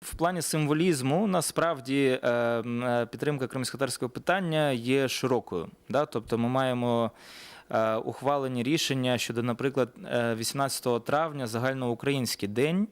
В плані символізму насправді е, е, підтримка кримськотарського питання є широкою. Да? Тобто ми маємо е, ухвалені рішення щодо, наприклад, е, 18 травня загальноукраїнський день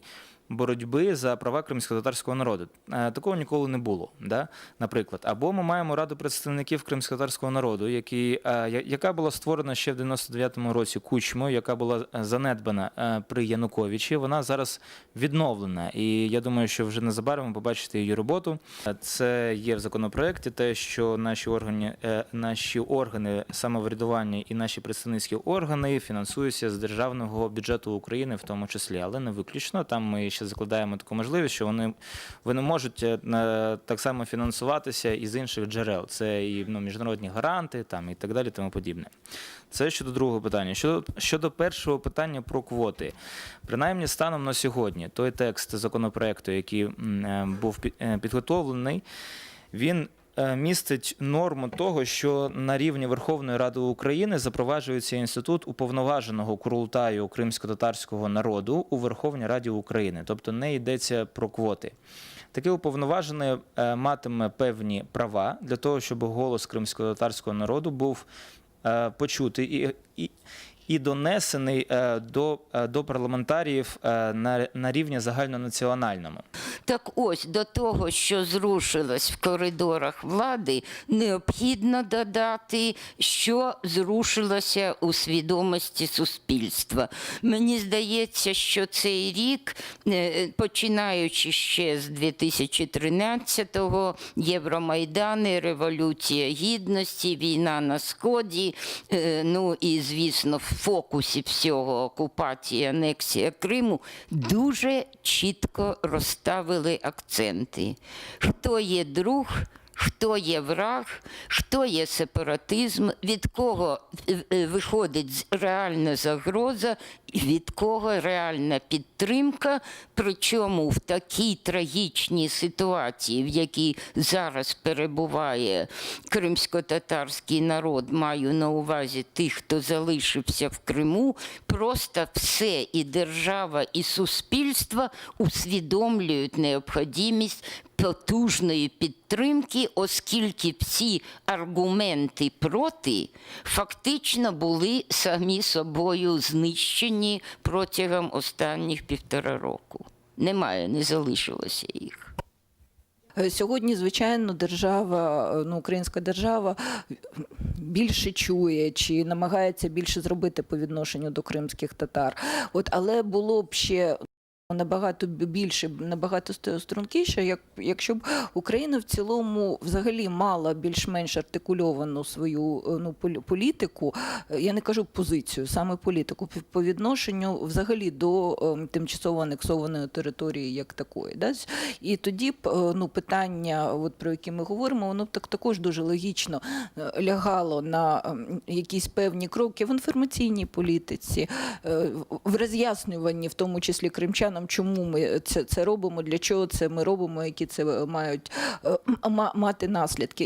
боротьби за права кримськотатарського народу. Е, Такого ніколи не було. Да? Наприклад, або ми маємо раду представників кримськотатарського народу, які, е, яка була створена ще в 99-му році кучмою, яка була е, занедбана при Януковичі. Вона зараз відновлена. І я думаю, що вже незабаром побачите її роботу. Це є в законопроекті, те, що наші органи, наші органи самоврядування і наші представницькі органи фінансуються з державного бюджету України, в тому числі, але не виключно. Там ми ще закладаємо таку можливість, що вони, вони можуть е, так само фінансуватися із інших джерел. Це і ну, міжнародні гаранти, там і так далі, тому подібне. Це щодо другого питання. Щодо, щодо першого питання про квоти, принаймні станом на сьогодні, той текст законопроекту, який е, був е, підготовлений, він містить норму того, що на рівні Верховної Ради України запроваджується інститут уповноваженого курултаю кримсько-татарського народу у Верховній Раді України, тобто не йдеться про квоти. Таке уповноважене е, матиме певні права для того, щоб голос кримсько-татарського народу був е, почутий і, і донесений е, до, е, до парламентаріїв е, на, на рівні загальнонаціональному. Так ось до того, що зрушилось в коридорах влади, необхідно додати, що зрушилося у свідомості суспільства. Мені здається, що цей рік, починаючи ще з 2013-го, Євромайдани, Революція Гідності, війна на Сході, ну і, звісно, фокусі всього окупації, анексія Криму, дуже чітко розставили акценти. Хто є друг, хто є враг, хто є сепаратизм, від кого е, е, виходить реальна загроза, від кого реальна підтримка. Причому в такій трагічній ситуації, в якій зараз перебуває кримсько-татарський народ, маю на увазі тих, хто залишився в Криму, просто все і держава, і суспільство усвідомлюють необхідність потужної підтримки, оскільки всі аргументи проти фактично були самі собою знищені протягом останніх півтора року. Немає, не залишилося їх. Е, Сьогодні, звичайно, держава, е, ну, українська держава більше чує чи намагається більше зробити по відношенню до кримських татар. От, але було б ще. Набагато більше, набагато ст- стрункіше, як, якщо б Україна в цілому взагалі мала більш-менш артикульовану свою е, ну, полі- політику, е, я не кажу позицію, саме політику по відношенню взагалі до е, тимчасово анексованої території як такої. Да? І тоді б ну, питання, от, про які ми говоримо, воно б так також дуже логічно лягало на якісь певні кроки в інформаційній політиці, в роз'яснюванні, в тому числі кримчанам, чому ми це, це робимо, для чого це ми робимо, які це мають е, мати наслідки.